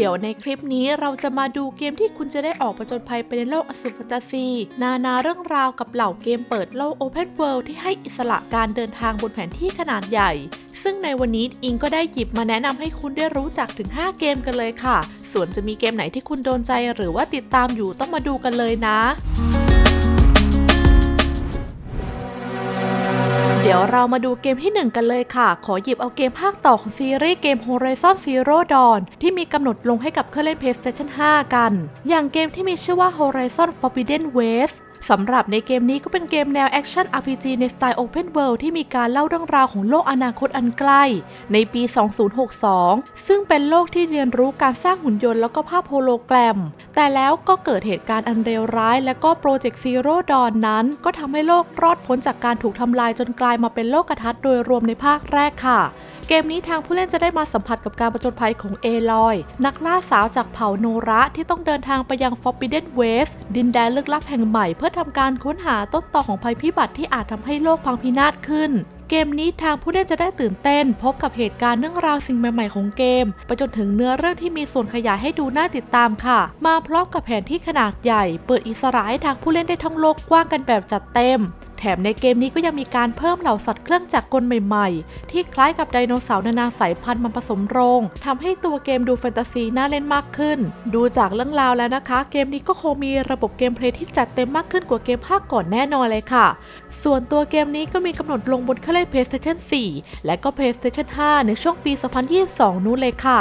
เดี๋ยวในคลิปนี้เราจะมาดูเกมที่คุณจะได้ออกผจญภัยไปในโลกอสุรแฟนตาซี นานาเรื่องราวกับเหล่าเกมเปิดโลก Open World ที่ให้อิสระการเดินทางบนแผนที่ขนาดใหญ่ ซึ่งในวันนี้อิงก็ได้หยิบมาแนะนำให้คุณได้รู้จักถึง 5 เกมกันเลยค่ะ ส่วนจะมีเกมไหนที่คุณโดนใจหรือว่าติดตามอยู่ต้องมาดูกันเลยนะ ดี๋ยวเรามาดูเกมที่ 1 กันเลยค่ะ ขอหยิบเอาเกมภาคต่อของซีรีส์เกม Horizon Zero Dawn ที่มีกำหนดลงให้กับเครื่องเล่น PlayStation 5 กัน อย่างเกมที่มีชื่อว่า Horizon Forbidden West สำหรับในเกมนี้ก็เป็นเกมแนวแอคชั่น RPG ในสไตล์ Open World ที่มีการเล่าเรื่องราวของโลกอนาคตอันใกล้ ในปี 2062 ซึ่งเป็นโลกที่เรียนรู้การสร้างหุ่นยนต์แล้วก็ภาพโฮโลแกรม แต่แล้วก็เกิดเหตุการณ์อันเลวร้าย และก็โปรเจกต์ซีโร่ดอนนั้น ก็ทำให้โลกรอดพ้นจากการถูกทำลายจนกลายมาเป็นโลกทัศน์โดยรวมในภาคแรกค่ะ เกมนี้ทางผู้เล่นจะได้มาสัมผัสกับการประจนภัยของเอลอย นักล่าสาวจากเผ่าโนระที่ต้องเดินทางไปยัง Forbidden West ดินแดนลึกลับแห่งใหม่เพื่อทำการค้นหาต้นตอของภัยพิบัติที่อาจทำให้โลกพังพินาศขึ้น เกมนี้ทางผู้เล่นจะได้ตื่นเต้น พบกับเหตุการณ์เรื่องราวสิ่งใหม่ ๆ ของเกม ไปจนถึงเนื้อเรื่องที่มีส่วนขยายให้ดูน่าติดตามค่ะ มาพร้อมกับแผนที่ขนาดใหญ่ เปิดอิสระให้ทางผู้เล่นได้ท่องโลกกว้างกันแบบจัดเต็ม แถมในเกมนี้ก็ยังมีการเพิ่มเหล่าสัตว์เครื่องจักรกลใหม่ๆ ที่คล้ายกับไดโนเสาร์นานาสายพันธุ์มาผสมโรงทำให้ตัวเกมดูแฟนตาซีน่าเล่นมากขึ้น ดูจากเรื่องราวแล้วนะคะ เกมนี้ก็คงมีระบบเกมเพลย์ที่จัดเต็มมากขึ้นกว่าเกมภาคก่อนแน่นอนเลยค่ะ ส่วนตัวเกมนี้ก็มีกำหนดลงบนเครื่องเล่น PlayStation 4 และก็ PlayStation 5 ในช่วงปี 2022 นู้นเลยค่ะ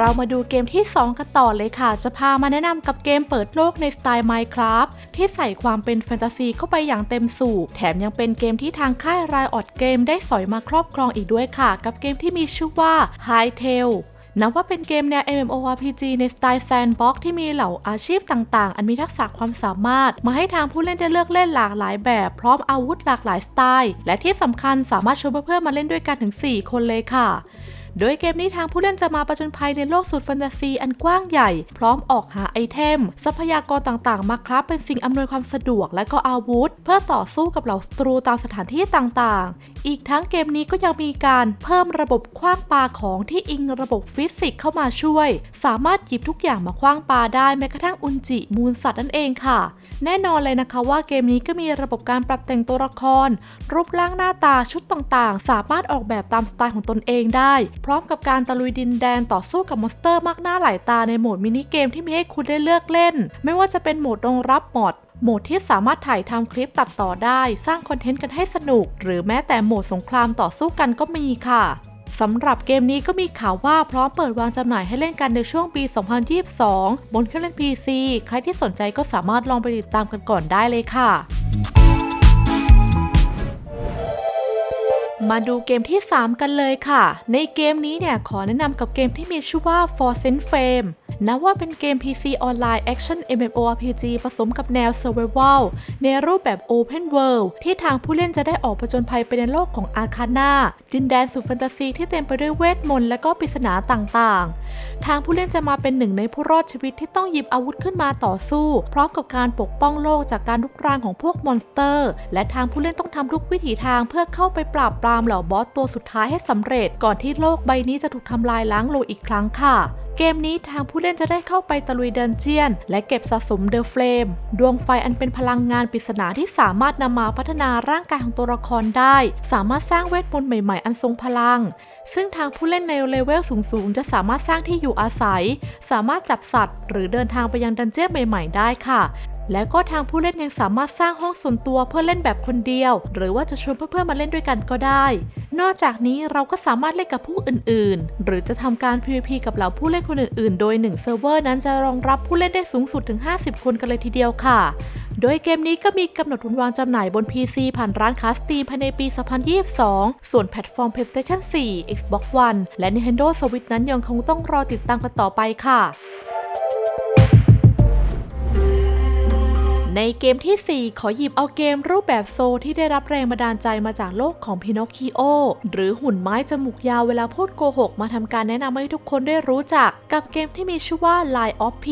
เรามาดูเกมที่ 2 กันต่อเลยค่ะ จะพามาแนะนำกับเกมเปิดโลกในสไตล์ Minecraft ที่ใส่ความเป็นแฟนตาซีเข้าไปอย่างเต็มสูบ แถมยังเป็นเกมที่ทางค่ายรายออดเกมได้สอยมาครอบครองอีกด้วยค่ะ กับเกมที่มีชื่อว่า High Tail นับว่าเป็นเกมแนว MMORPG ในสไตล์ Sandbox ที่มีเหล่าอาชีพต่างๆ อันมีทักษะความสามารถ มาให้ทางผู้เล่นได้เลือกเล่นหลากหลายแบบ พร้อมอาวุธหลากหลายสไตล์ และที่สำคัญสามารถชวนเพื่อนๆมาเล่นด้วยกันถึง 4 คนเลยค่ะ โดยเกมนี้ทางผู้เล่นจะมาประจนภัยในโลกสุดแฟนตาซีอันกว้างใหญ่ พร้อมออกหาไอเทม ทรัพยากรต่างๆ มาครับเป็นสิ่งอำนวยความสะดวกและก็อาวุธ เพื่อต่อสู้กับเหล่าศัตรูตามสถานที่ต่างๆ อีกทั้งเกมนี้ก็ยังมีการเพิ่มระบบคว้างปาของที่อิงระบบฟิสิกส์เข้ามาช่วย สามารถหยิบทุกอย่างมาคว้างปาได้แม้กระทั่งอุนจิมูลสัตว์นั่นเองค่ะ แน่นอนเลยนะคะว่าเกมนี้ก็มีระบบการปรับแต่งตัวละคร รูปร่างหน้าตาชุดต่างๆ สามารถออกแบบตามสไตล์ของตนเองได้ร้อมกับการตะลุยดินแดนต่อสู้กับมอนสเตอร์มากหน้าหลายตาในโหมดมินิเกมที่มีให้คุณได้เลือกเล่น ไม่ว่าจะเป็นโหมดรองรับมอดโหมดที่สามารถถ่ายทำคลิปตัดต่อได้ สร้างคอนเทนต์กันให้สนุก หรือแม้แต่โหมดสงครามต่อสู้กันก็มีค่ะสำหรับเกมนี้ก็มีข่าวว่าพร้อมเปิดวางจำหน่ายให้เล่นกันในช่วงปี 2022 บนเครื่องเล่น PC ใครที่สนใจก็สามารถลองไปติดตามกันก่อนได้เลยค่ะ มาดูเกมที่ 3 กันเลยค่ะ ในเกมนี้เนี่ยขอแนะนำกับเกมที่มีชื่อว่า For s e n Fame นับว่าเป็นเกม PC ออนไลน์ Action MMORPG ผสมกับแนว Survival ในรูปแบบ Open World ที่ทางผู้เล่นจะได้ออกผจญภัยไปในโลกของอาคาน่าดินแดนสุดแฟนตาซีที่เต็มไปด้วยเวทมนต์และก็ปริศนาต่างๆ ทางผู้เล่นจะมาเป็นหนึ่งในผู้รอดชีวิตที่ต้องหยิบอาวุธขึ้นมาต่อสู้ พร้อมกับการปกป้องโลกจากการลุกรานของพวกมอนสเตอร์ และทางผู้เล่นต้องทำทุกวิถีทางเพื่อเข้าไปปราบปรามเหล่าบอสตัวสุดท้ายให้สำเร็จ ก่อนที่โลกใบนี้จะถูกทำลายล้างลงอีกครั้งค่ะ เกมนี้ทางผู้เล่นจะได้เข้าไปตะลุยเดันเจียน และเก็บสะสมเดอะเฟลมดวงไฟอันเป็นพลังงานปริศนาที่สามารถนำมาพัฒนาร่างกายของตัวละครได้ สามารถสร้างเวทมนต์ใหม่ๆ อันทรงพลัง ซึ่งทางผู้เล่นในเลเวลสูงๆ จะสามารถสร้างที่อยู่อาศัย สามารถจับสัตว์ หรือเดินทางไปยังดันเจี้ยนใหม่ ๆ ได้ค่ะและก็ทางผู้เล่นยังสามารถสร้างห้องส่วนตัวเพื่อเล่นแบบคนเดียว หรือว่าจะชวนเพื่อนๆมาเล่นด้วยกันก็ได้ นอกจากนี้เราก็สามารถเล่นกับผู้อื่น ๆ หรือจะทำการ PVP กับเหล่าผู้เล่นคนอื่น ๆ โดย1เซิร์ฟเวอร์นั้นจะรองรับผู้เล่นได้สูงสุดถึง 50 คนกันเลยทีเดียวค่ะ โดยเกมนี้ก็มีกำหนดวันวางจำหน่ายบน PC ผ่านร้านค้า Steam ภายในปี 2022 ส่วนแพลตฟอร์ม PlayStation 4 Xbox One และ Nintendo Switch นั้นยังคงต้องรอติดตามกันต่อไปค่ะ ในเกมที่ 4 ขอหยิบเอาเกมรูปแบบโซที่ได้รับแรงบันดาลใจมาจากโลกของพินอคคิโอ หรือหุ่นไม้จมูกยาวเวลาพูดโกหก มาทำการแนะนำให้ทุกคนได้รู้จัก กับเกมที่มีชื่อว่า Line of P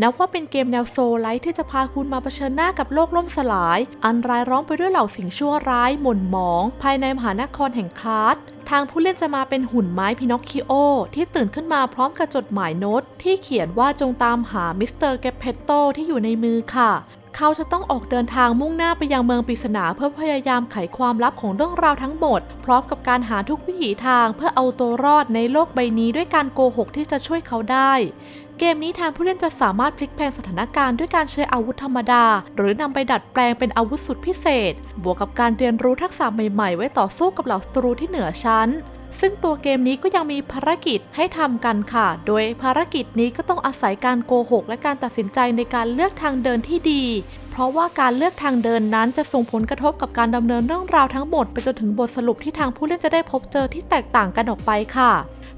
นับว่าเป็นเกมแนวโซไลท์ที่จะพาคุณมาเผชิญหน้ากับโลกล่มสลาย อันรายล้อมไปด้วยเหล่าสิ่งชั่วร้ายหม่นหมอง ภายในมหานครแห่งคลาสทางผู้เล่นจะมาเป็นหุ่นไม้พินอคคิโอ ที่ตื่นขึ้นมาพร้อมกับจดหมายโน้ต ที่เขียนว่าจงตามหามิสเตอร์เกปเพตโตที่อยู่ในมือค่ะ เขาจะต้องออกเดินทางมุ่งหน้าไปยังเมืองปริศนาเพื่อพยายามไขความลับของเรื่องราวทั้งหมด พร้อมกับการหาทุกวิถีทางเพื่อเอาตัวรอดในโลกใบนี้ด้วยการโกหกที่จะช่วยเขาได้เกมนี้ทางผู้เล่นจะสามารถพลิกแพลงสถานการณ์ด้วยการใช้อาวุธธรรมดา หรือนำไปดัดแปลงเป็นอาวุธสุดพิเศษ บวกกับการเรียนรู้ทักษะใหม่ๆ ไว้ต่อสู้กับเหล่าศัตรูที่เหนือชั้น ซึ่งตัวเกมนี้ก็ยังมีภารกิจให้ทำกันค่ะ โดยภารกิจนี้ก็ต้องอาศัยการโกหก และการตัดสินใจในการเลือกทางเดินที่ดี เพราะว่าการเลือกทางเดินนั้นจะส่งผลกระทบกับการดำเนินเรื่องราวทั้งหมด ไปจนถึงบทสรุปที่ทางผู้เล่นจะได้พบเจอที่แตกต่างกันออกไปค่ะ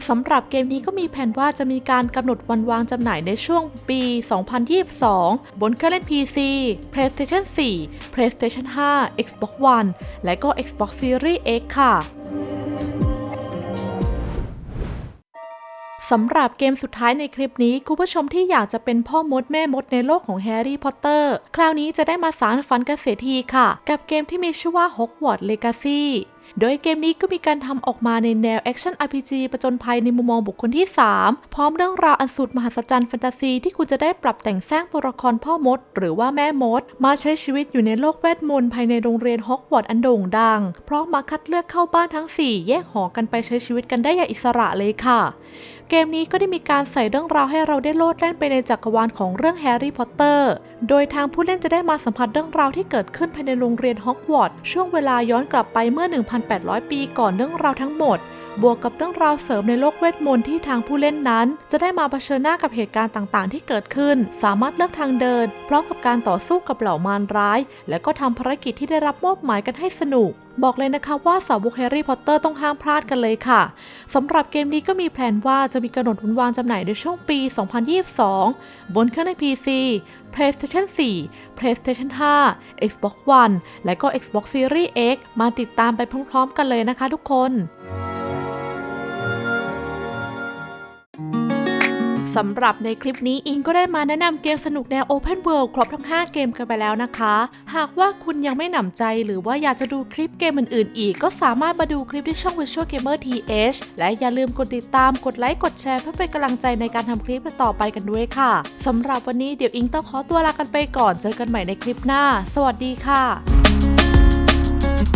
สำหรับเกมนี้ก็มีแผนว่าจะมีการกำหนดวันวางจำหน่ายในช่วงปี 2022 บนเครื่องเล่น PC PlayStation 4 PlayStation 5 Xbox One และก็ Xbox Series X ค่ะ สำหรับเกมสุดท้ายในคลิปนี้ คุณผู้ชมที่อยากจะเป็นพ่อมดแม่มดในโลกของแฮร์รี่พอตเตอร์ คราวนี้จะได้มาสารฝันกันเสียทีค่ะ กับเกมที่มีชื่อว่า Hogwarts Legacy โดยเกมนี้ก็มีการทำออกมาในแนวแอคชั่น RPG ประจนภัยในมุมมองบุคคลที่ 3 พร้อมเรื่องราวอันสุดมหัศจรรย์แฟนตาซีที่คุณจะได้ปรับแต่งสร้างตัวละครพ่อมด หรือว่าแม่มด มาใช้ชีวิตอยู่ในโลกเวทมนต์ภายในโรงเรียนฮอกวอตส์อันโด่งดังพร้อมมาคัดเลือกเข้าบ้านทั้ง 4 แยกหอกันไปใช้ชีวิตกันได้อย่างอิสระเลยค่ะ เกมนี้ก็ได้มีการใส่เรื่องราวให้เราได้โลดแล่นไปในจักรวาลของเรื่องแฮร์รี่พอตเตอร์ โดยทางผู้เล่นจะได้มาสัมผัสเรื่องราวที่เกิดขึ้นภายในโรงเรียนฮอกวอตส์ช่วงเวลาย้อนกลับไปเมื่อ 1,800 ปีก่อนเรื่องราวทั้งหมด บวกกับเรื่องราวเสริมในโลกเวทมนต์ที่ทางผู้เล่นนั้น จะได้มาเผชิญหน้ากับเหตุการณ์ต่างๆ ที่เกิดขึ้น สามารถเลือกทางเดิน พร้อมกับการต่อสู้กับเหล่ามารร้าย และก็ทำภารกิจที่ได้รับมอบหมายกันให้สนุก บอกเลยนะคะว่าสาวกแฮร์รี่พอตเตอร์ต้องห้ามพลาดกันเลยค่ะสำหรับเกมนี้ก็มีแผนว่าจะมีกำหนดวันวางจำหน่ายในช่วงปี 2022 บนเครื่องใน PC PlayStation 4 PlayStation 5 Xbox One และก็ Xbox Series X มาติดตามไปพร้อมๆ กันเลยนะคะทุกคน สำหรับในคลิปนี้อิงก็ได้มาแนะนำเกมสนุกแนว Open World ครบทั้ง 5 เกมกันไปแล้วนะคะ หากว่าคุณยังไม่หนำใจหรือว่าอยากจะดูคลิปเกมอื่นๆ อีก ก็สามารถมาดูคลิปที่ช่อง Visual Gamer TH และอย่าลืมกดติดตามกดไลค์กดแชร์เพื่อเป็นกำลังใจในการทำคลิปต่อไปกันด้วยค่ะสำหรับวันนี้เดี๋ยวอิงต้องขอตัวลากันไปก่อนเจอกันใหม่ในคลิปหน้า สวัสดีค่ะ